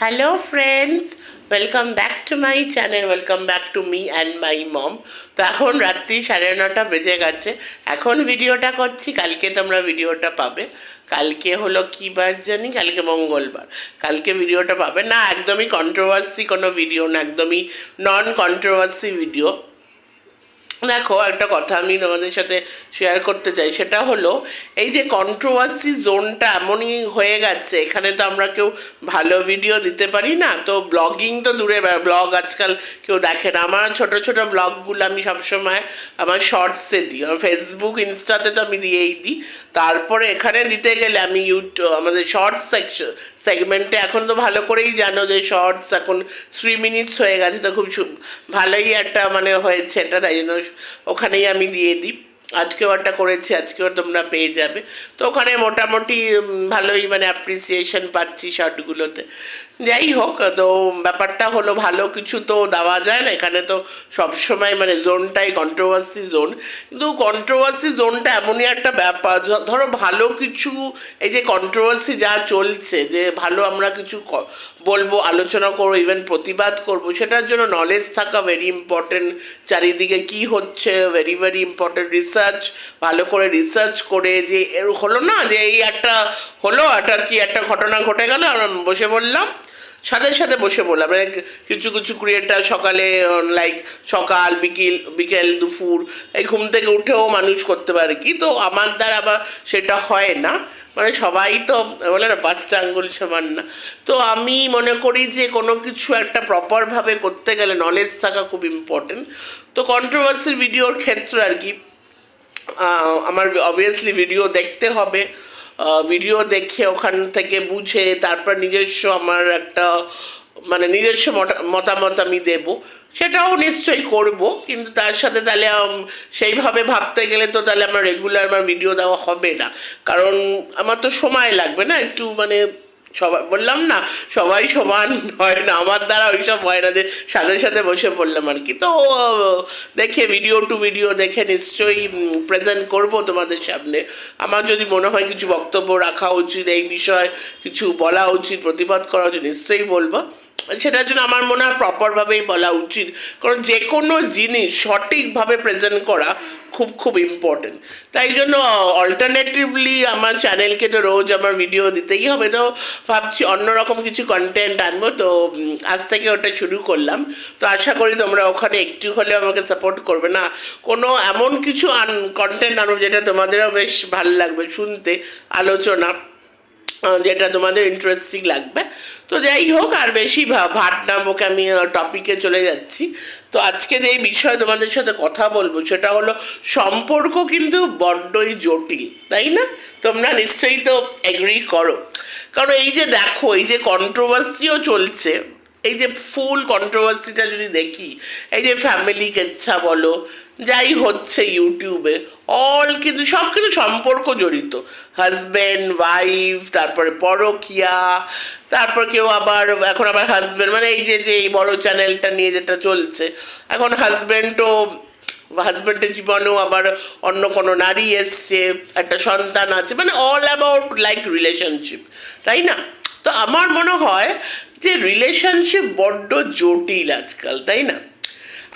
Hello friends welcome back to my channel welcome back to me and my mom তো এখন রাত্রি সাড়ে নটা বেজে গেছে। এখন ভিডিওটা করছি। কালকে তোমরা ভিডিওটা পাবে। কালকে হলো কী বার জানি? কালকে মঙ্গলবার। কালকে ভিডিওটা পাবে। না একদমই কন্ট্রোভার্সি কোনো ভিডিও না একদমই নন কন্ট্রোভার্সি ভিডিও দেখো, একটা কথা আমি তোমাদের সাথে শেয়ার করতে চাই, সেটা হলো, এই যে কন্ট্রোভার্সি জোনটা এমনই হয়ে গেছে, এখানে তো আমরা কেউ ভালো ভিডিও দিতে পারি না, তো ব্লগিং তো দূরে ব্লগ আজকাল কেউ দেখে না। আমার ছোট ছোট ব্লগগুলো আমি সবসময় আমার শর্টসে দিই ফেসবুক ইনস্টাতে তো আমি দিয়েই দিই। তারপরে এখানে দিতে গেলে আমি ইউটিউব আমাদের শর্টস সেকশন সেগমেন্টে এখন তো ভালো করেই জানো যে শর্টস এখন থ্রি মিনিটস হয়ে গেছে, তো খুব ভালোই একটা মানে হয়েছে এটা, তাই জন্য ওখানেই আমি দিয়ে দিই। আজকেও একটা করেছি, আজকেও তোমরা পেয়ে যাবে। তো ওখানে মোটামুটি ভালোই মানে অ্যাপ্রিসিয়েশন পাচ্ছি শর্টগুলোতে যাই হোক তো ব্যাপারটা হলো ভালো কিছু তো দেওয়া যায় না। এখানে তো সবসময় মানে জোনটাই কন্ট্রোভার্সি জোন। কিন্তু কন্ট্রোভার্সি জোনটা এমনই একটা ব্যাপার ধরো ভালো কিছু, এই যে কন্ট্রোভার্সি যা চলছে, যে ভালো আমরা কিছু বলব, আলোচনা করব ইভেন প্রতিবাদ করব, সেটার জন্য নলেজ থাকা ভেরি ইম্পর্টেন্ট চারিদিকে কি হচ্ছে ভেরি ভেরি ইম্পর্টেন্ট রিসার্চ ভালো করে রিসার্চ করে যে এর হলো না, যে এই একটা হলো, একটা কি একটা ঘটনা ঘটে গেল, আমরা বসে বললাম। সাথে সাথে বসে বললাম মানে কিছু কিছু ক্রিয়েটার সকালে লাইক সকাল, বিকেল বিকেল, দুপুর, এই ঘুম থেকে উঠেও মানুষ করতে পারে। কি তো আমার দ্বারা আবার সেটা হয় না। মানে সবাই তো, বলে না, পাঁচটা আঙ্গুল সমান না। তো আমি মনে করি যে কোনো কিছু একটা প্রপারভাবে করতে গেলে নলেজ থাকা খুব ইম্পর্টেন্ট তো কন্ট্রোভার্সির ভিডিওর ক্ষেত্রে আর কি আমার অবভিয়াসলি ভিডিও দেখতে হবে। ভিডিও দেখে, ওখান থেকে বুঝে, তারপর নিজস্ব আমার একটা মানে নিজস্ব মতা- মতামত আমি দেব। সেটাও নিশ্চয়ই করব, কিন্তু তার সাথে তাহলে সেইভাবে ভাবতে গেলে তো তাহলে আমার রেগুলার আমার ভিডিও দেওয়া হবে না। কারণ আমার তো সময় লাগবে না, একটু মানে সবাই বললাম না, সবাই সমান হয় না। আমার দ্বারা ওইসব হয় না যে সাথে সাথে বসে পড়লাম আর কি। তো, দেখে ভিডিও টু ভিডিও দেখে নিশ্চয়ই প্রেজেন্ট করব তোমাদের সামনে। আমার যদি মনে হয় কিছু বক্তব্য রাখা উচিত, এই বিষয়ে কিছু বলা উচিত, প্রতিবাদ করা উচিত, নিশ্চয়ই বলব। সেটার জন্য আমার মনে হয় প্রপারভাবেই বলা উচিত। কারণ যে কোনো জিনিস সঠিকভাবে প্রেজেন্ট করা খুব খুব ইম্পর্টেন্ট তাই জন্য অল্টারনেটিভলি আমার চ্যানেলকে তো রোজ আমার ভিডিও দিতেই হবে। তো ভাবছি অন্যরকম কিছু কন্টেন্ট আনব। তো আজ থেকে ওটা শুরু করলাম। তো আশা করি তোমরা ওখানে একটু হলেও আমাকে সাপোর্ট করবে। না, কোনো এমন কিছু আন কন্টেন্ট আনব যেটা তোমাদেরও বেশ ভালো লাগবে শুনতে, আলোচনা। যেটা তোমাদের ইন্টারেস্টিং লাগবে। তো যাই হোক, আর বেশি ভাট নামক আমি টপিকে চলে যাচ্ছি। তো আজকে যে বিষয়ে তোমাদের সাথে কথা বলব, সেটা হলো সম্পর্ক কিন্তু বড্ডই জটিল, তাই না? তোমরা নিশ্চয়ই তো অ্যাগ্রি করো। কারণ এই যে দেখো, এই যে কন্ট্রোভার্সিও চলছে এই যে ফুল কন্ট্রোভার্সিটা যদি দেখি, এই যে ফ্যামিলি কেচ্ছা বলো, যাই হচ্ছে ইউটিউবে অল কিন্তু সব কিন্তু সম্পর্ক জড়িত। হাজব্যান্ড ওয়াইফ তারপরে পরকিয়া, তারপর কেউ আবার, এখন আবার হাজব্যান্ড মানে এই যে যে এই বড় চ্যানেলটা নিয়ে যেটা চলছে, এখন হাজব্যান্ডও হাজব্যান্ডের জীবনেও আবার অন্য কোনো নারী এসছে, একটা সন্তান আছে মানে অল অ্যাবাউট লাইক রিলেশনশিপ তাই না? তো আমার মনে হয় যে রিলেশনশিপ বড্ড জটিল আজকাল, তাই না?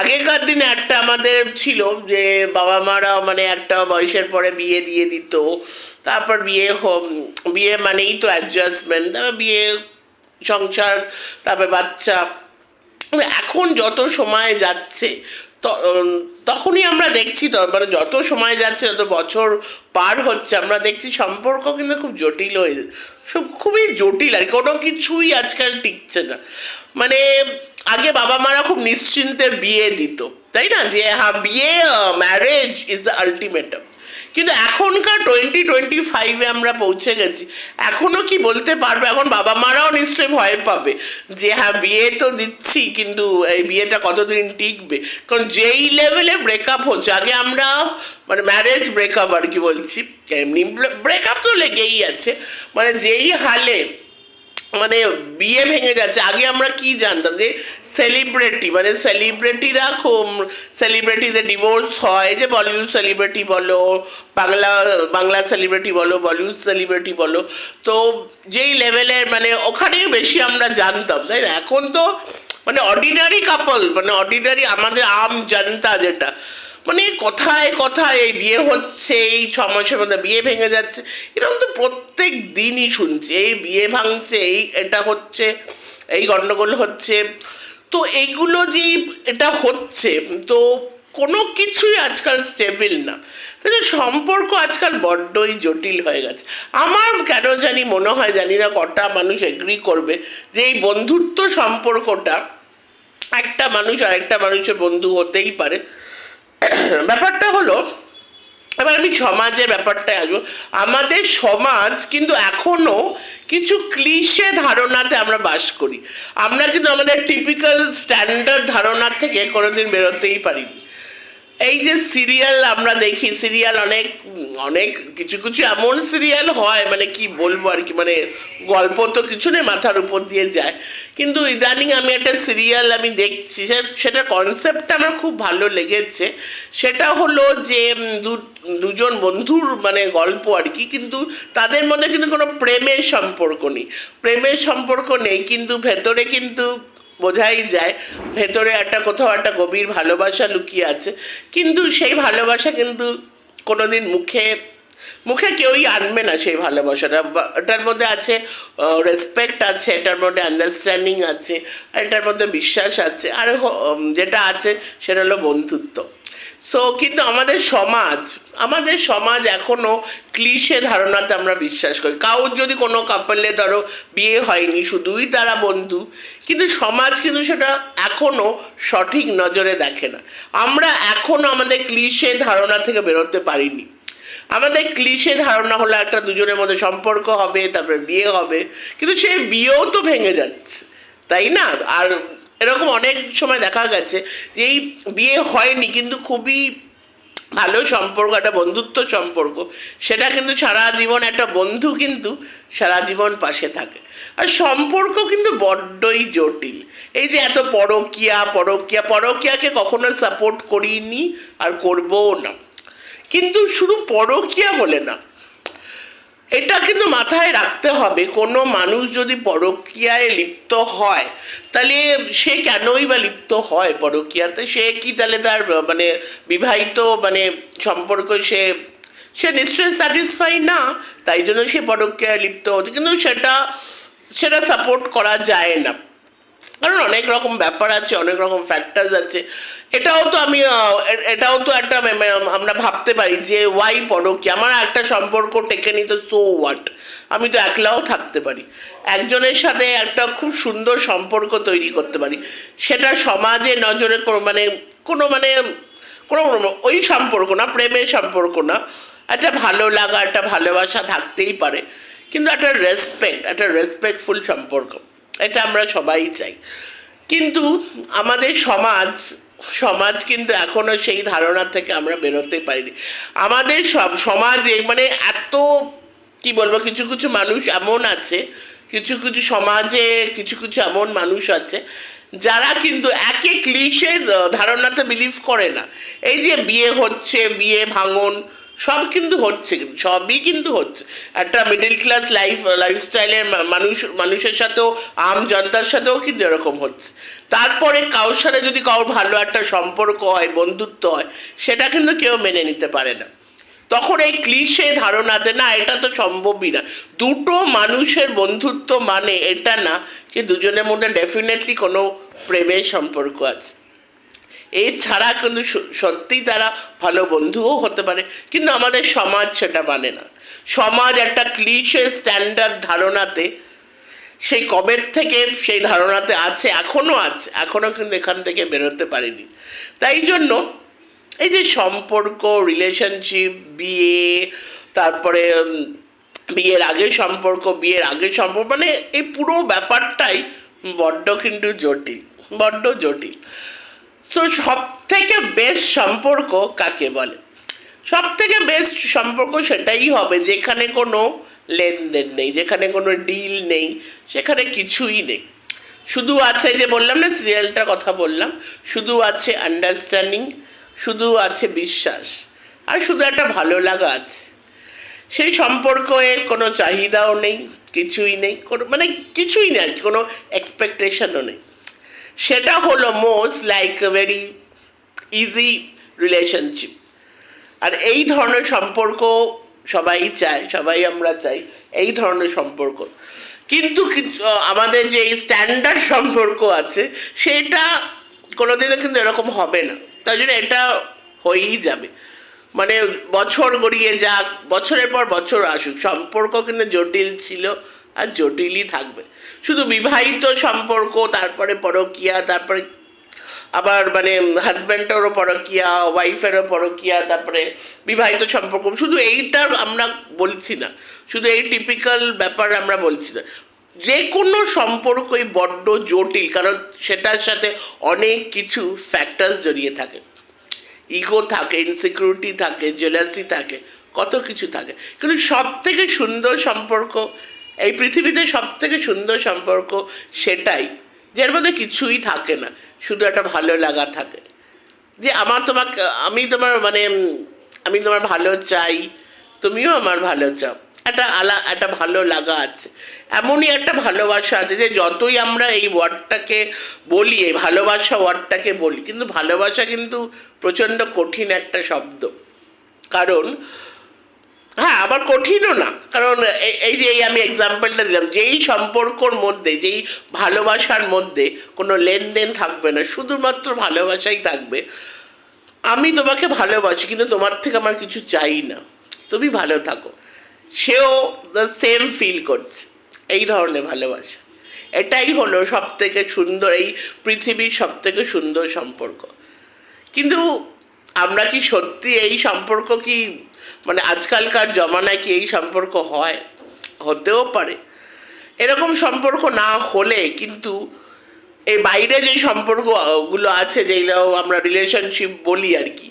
আগেকার দিনে একটা আমাদের ছিল যে বাবা মারা মানে একটা বয়সের পরে বিয়ে দিয়ে দিত, তারপর বিয়ে হোম, বিয়ে মানেই তো অ্যাডজাস্টমেন্ট তারপর বিয়ে, সংসার, তারপর বাচ্চা। এখন যত সময় যাচ্ছে তখনই আমরা দেখছি তো মানে যত সময় যাচ্ছে, যত বছর পার হচ্ছে, আমরা দেখছি সম্পর্ক কিন্তু খুব জটিল হয়ে, সব খুবই জটিল আর। কোনো কিছুই আজকাল টিকছে না মানে আগে বাবা মারা খুব নিশ্চিন্তে বিয়ে দিত, তাই না যে হ্যাঁ বিয়ে ম্যারেজ ইজ দ্য আলটিমেটাম কিন্তু এখনকার টোয়েন্টি টোয়েন্টি ফাইভে আমরা পৌঁছে গেছি। এখনও কি বলতে পারবে? এখন বাবা মারাও নিশ্চয়ই ভয় পাবে যে হ্যাঁ বিয়ে তো দিচ্ছি, কিন্তু এই বিয়েটা কতদিন টিকবে? কারণ যেই লেভেলে ব্রেকআপ হচ্ছে, আগে আমরা মানে ম্যারেজ ব্রেকআপ আর কি বলছি, এমনি ব্রেকআপ তো লেগেই আছে। মানে যেই হালে মানে বিয়ে ভেঙে যাচ্ছে। আগে আমরা কি জানতাম যে সেলিব্রিটি মানে সেলিব্রিটিরা সেলিব্রিটিদের ডিভোর্স হয় যে বলিউড সেলিব্রিটি বলো, বাংলা বাংলা সেলিব্রিটি বলো, বলিউড সেলিব্রিটি বলো। তো যেই লেভেলের মানে ওখানেই বেশি আমরা জানতাম, তাই না? এখন তো মানে অর্ডিনারি কাপল মানে অর্ডিনারি আমাদের আম জনতা যেটা। মানে কথায় কথায় এই বিয়ে হচ্ছে, এই ছ মাসের মধ্যে বিয়ে ভেঙে যাচ্ছে। এরকম তো প্রত্যেক দিনই শুনছি, এই বিয়ে ভাঙছে, এই এটা হচ্ছে, এই গণ্ডগোল হচ্ছে। তো এইগুলো যে এটা হচ্ছে, তো কোনো কিছুই আজকাল স্টেবিল না। তাহলে সম্পর্ক আজকাল বড্ডই জটিল হয়ে গেছে। আমার কেন জানি মনে হয়, জানি না কটা মানুষ এগ্রি করবে যে এই বন্ধুত্ব সম্পর্কটা একটা মানুষ আর একটা মানুষের বন্ধু হতেই পারে। ব্যাপারটা হলো, এবার আমি সমাজের ব্যাপারটায় আসব। আমাদের সমাজ কিন্তু এখনও কিছু ক্লিশে ধারণাতে আমরা বাস করি। আমরা কিন্তু আমাদের টিপিক্যাল স্ট্যান্ডার্ড ধারণার থেকে কোনোদিন বেরোতেই পারিনি। এই যে সিরিয়াল আমরা দেখি, সিরিয়াল অনেক অনেক কিছু কিছু এমন সিরিয়াল হয় মানে কি বলব আর কি মানে গল্প তো কিছু নেই মাথার উপর দিয়ে যায়। কিন্তু ইদানিং আমি একটা সিরিয়াল আমি দেখছি, সে- সেটার কনসেপ্টটা আমার খুব ভালো লেগেছে। সেটা হলো যে দুজন বন্ধুর মানে গল্প আর কি, কিন্তু তাদের মধ্যে কিন্তু কোনো প্রেমের সম্পর্ক নেই। প্রেমের সম্পর্ক নেই, কিন্তু ভেতরে কিন্তু বোঝাই যায়, ভেতরে একটা কোথাও একটা গভীর ভালোবাসা লুকিয়ে আছে। কিন্তু সেই ভালোবাসা কিন্তু কোনোদিন মুখে মুখে কেউই আনবে না সেই ভালোবাসাটা। এটার মধ্যে আছে রেসপেক্ট আছে, এটার মধ্যে আন্ডারস্ট্যান্ডিং আছে এটার মধ্যে বিশ্বাস আছে, আর যেটা আছে সেটা হলো বন্ধুত্ব। সো কিন্তু আমাদের সমাজ আমাদের সমাজ এখনও ক্লিশে ধারণাতে আমরা বিশ্বাস করি। কারোর যদি কোনো কাপলে ধরো বিয়ে হয়নি, শুধুই তারা বন্ধু, কিন্তু সমাজ কিন্তু সেটা এখনও সঠিক নজরে দেখে না। আমরা এখনও আমাদের ক্লিশে ধারণা থেকে বেরোতে পারিনি। আমাদের ক্লিশে ধারণা হলো একটা দুজনের মধ্যে সম্পর্ক হবে, তারপরে বিয়ে হবে। কিন্তু সেই বিয়েও তো ভেঙে যাচ্ছে, তাই না? আর এরকম অনেক সময় দেখা গেছে যে এই বিয়ে হয়নি, কিন্তু খুবই ভালো সম্পর্ক, একটা বন্ধুত্ব সম্পর্ক, সেটা কিন্তু সারা জীবন একটা বন্ধু কিন্তু সারা জীবন পাশে থাকে। আর সম্পর্ক কিন্তু বড্ডই জটিল। এই যে এত পরকিয়া পরকিয়া, পরকিয়াকে কখনো সাপোর্ট করিনি আর করবও না। কিন্তু শুধু পরকিয়া বলে না। এটা কিন্তু মাথায় রাখতে হবে, কোনো মানুষ যদি পরকীয়ায় লিপ্ত হয়, তাহলে সে কেনই বা লিপ্ত হয় পরকীয়াতে? সে কি তাহলে তার মানে বিবাহিত মানে সম্পর্ক সে সে নিশ্চয়ই স্যাটিসফাই না, তাই জন্য সে পরকীয়ায় লিপ্ত হচ্ছে কিন্তু সেটা সেটা সাপোর্ট করা যায় না। কারণ অনেক রকম ব্যাপার আছে, অনেক রকম ফ্যাক্টরস আছে। এটাও তো আমি এটাও তো একটা আমরা ভাবতে পারি যে ওয়াই পড়ো কি আমার একটা সম্পর্ক টেকে নিতে সো হোয়াট আমি তো একলাও থাকতে পারি। একজনের সাথে একটা খুব সুন্দর সম্পর্ক তৈরি করতে পারি। সেটা সমাজে নজরে মানে কোনো মানে কোনো ওই সম্পর্ক না, প্রেমের সম্পর্ক না। একটা ভালো লাগা, একটা ভালোবাসা থাকতেই পারে। কিন্তু একটা রেসপেক্ট একটা রেসপেক্টফুল সম্পর্ক। এটা আমরা সবাই চাই। কিন্তু আমাদের সমাজ সমাজ কিন্তু এখনও সেই ধারণা থেকে আমরা বেরোতে পারিনি। আমাদের সব সমাজে মানে এত, কি বলব, কিছু কিছু মানুষ এমন আছে, কিছু কিছু সমাজে কিছু কিছু এমন মানুষ আছে, যারা কিন্তু একে ক্লিশের, ধারণাতে বিলিভ করে না। এই যে বিয়ে হচ্ছে, বিয়ে ভাঙন সব কিন্তু হচ্ছে সবই কিন্তু হচ্ছে। একটা মিডিল ক্লাস লাইফ লাইফস্টাইলের মানুষ, মানুষের সাথেও, আম জনতার সাথেও কিন্তু এরকম হচ্ছে। তারপরে কারোর সাথে যদি কারোর ভালো একটা সম্পর্ক হয়, বন্ধুত্ব হয়, সেটা কিন্তু কেউ মেনে নিতে পারে না। তখন এই ক্লিশে ধারণাতে না, এটা তো সম্ভবই না। দুটো মানুষের বন্ধুত্ব মানে এটা না যে, দুজনের মধ্যে ডেফিনেটলি কোনো প্রেমের সম্পর্ক আছে। এছাড়া কিন্তু সত্যিই তারা ভালো বন্ধুও হতে পারে, কিন্তু আমাদের সমাজ সেটা মানে না। সমাজ একটা ক্লিশে স্ট্যান্ডার্ড ধারণাতে, সেই কবের থেকে সেই ধারণাতে আছে, এখনও আছে, এখনও কিন্তু এখান থেকে বেরোতে পারিনি। তাই জন্য এই যে সম্পর্ক রিলেশনশিপ বিয়ে, তারপরে বিয়ের আগে সম্পর্ক, বিয়ের আগে সম্পর্ক মানে এই পুরো ব্যাপারটাই বড্ড কিন্তু জটিল, বড্ড জটিল। তো সব থেকে বেস্ট সম্পর্ক কাকে বলে? সব থেকে বেস্ট সম্পর্ক সেটাই হবে যেখানে কোনো লেনদেন নেই, যেখানে কোনো ডিল নেই, সেখানে কিছুই নেই। শুধু আছে যে বললাম না সিরিয়ালটার কথা বললাম, শুধু আছে আন্ডারস্ট্যান্ডিং শুধু আছে বিশ্বাস, আর শুধু একটা ভালো লাগা আছে। সেই সম্পর্কে কোনো চাহিদাও নেই, কিছুই নেই, কোনো মানে কিছুই নেই আর কি, কোনো এক্সপেকটেশনও নেই। সেটা হলো most like very easy relationship. আর এই ধরনের সম্পর্ক সবাই চায়, সবাই আমরা চাই এই ধরনের সম্পর্ক। কিন্তু আমাদের যে স্ট্যান্ডার্ড সম্পর্ক আছে, সেটা কোনোদিনও কিন্তু এরকম হবে না। তাই জন্য এটা হয়েই যাবে। মানে বছর গড়িয়ে যাক, বছরের পর বছর আসুক, সম্পর্ক কিন্তু জটিল ছিল। আর জটিলই থাকবে। শুধু বিবাহিত সম্পর্ক, তারপরে পরকিয়া, তারপরে আবার মানে হাজব্যান্ডেরও পরকিয়া ওয়াইফেরও পরকিয়া, তারপরে বিবাহিত সম্পর্ক। শুধু এইটা আমরা বলছি না। শুধু এই টিপিক্যাল ব্যাপার আমরা বলছি না। যে কোনো সম্পর্কই বড্ড জটিল, কারণ সেটার সাথে অনেক কিছু ফ্যাক্টরস জড়িয়ে থাকে। ইগো থাকে ইনসিকিউরিটি থাকে জেলাসি থাকে, কত কিছু থাকে। কিন্তু সব থেকে সুন্দর সম্পর্ক এই পৃথিবীতে সব থেকে সুন্দর সম্পর্ক সেটাই, যার মধ্যে কিছুই থাকে না, শুধু একটা ভালো লাগা থাকে। যে আমার তোমাকে, আমি তোমার মানে আমি তোমার ভালো চাই, তুমিও আমার ভালো চাও। একটা আলা, একটা ভালো লাগা আছে। এমনই একটা ভালোবাসা আছে যে যতই আমরা এই ওয়ার্ডটাকে বলি, এই ভালোবাসা ওয়ার্ডটাকে বলি, কিন্তু ভালোবাসা কিন্তু প্রচণ্ড কঠিন একটা শব্দ। কারণ হ্যাঁ আবার কঠিনও না। কারণ এই- যে আমি এক্সাম্পলটা দিলাম, যেই সম্পর্কর মধ্যে, যেই ভালোবাসার মধ্যে কোনো লেনদেন থাকবে না, শুধুমাত্র ভালোবাসাই থাকবে, আমি তোমাকে ভালোবাসি, কিন্তু তোমার থেকে আমার কিছু চাই না। তুমি ভালো থাকো। সেও দ্য সেম ফিল করছে, এই ধরনের ভালোবাসা। এটাই হলো সব থেকে সুন্দর, এই পৃথিবীর সব থেকে সুন্দর সম্পর্ক। কিন্তু আমরা কি সত্যি এই সম্পর্ক কি মানে আজকালকার জমানায় কি এই সম্পর্ক হয়? হতেও পারে। এরকম সম্পর্ক না হলে কিন্তু এই বাইরে যে সম্পর্কগুলো আছে যেগুলো আমরা রিলেশনশিপ বলি আর কি,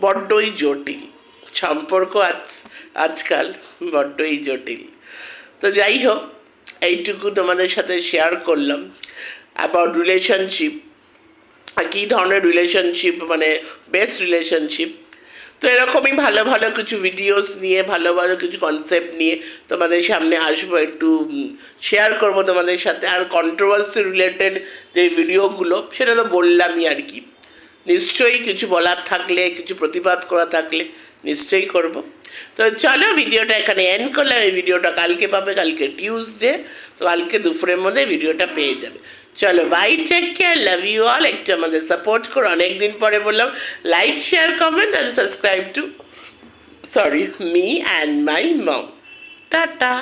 বড্ডই জটিল। সম্পর্ক আজ, আজকাল বড্ডই জটিল। তো যাই হোক, এইটুকু তোমাদের সাথে শেয়ার করলাম অ্যাবাউট রিলেশনশিপ কী ধরনের রিলেশনশিপ মানে বেস্ট রিলেশনশিপ তো এরকমই ভালো ভালো কিছু ভিডিওস নিয়ে, ভালো ভালো কিছু কনসেপ্ট নিয়ে তোমাদের সামনে আসব একটু শেয়ার করব তোমাদের সাথে। আর কন্ট্রোভার্সি রিলেটেড যে ভিডিওগুলো সেটা তো বললামই আর কি। নিশ্চয়ই কিছু বলার থাকলে, কিছু প্রতিবাদ করা থাকলে নিশ্চয়ই করব। তো চলো ভিডিওটা এখানে এন্ড করলাম। এই ভিডিওটা কালকে পাবে, কালকে টিউসডে তো কালকে দুপুরের মধ্যে ভিডিওটা পেয়ে যাবে। চলো bye take care love you all একটু আমাদের সাপোর্ট করো, অনেকদিন পরে বললাম like share comment and subscribe to sorry me and my mom tata.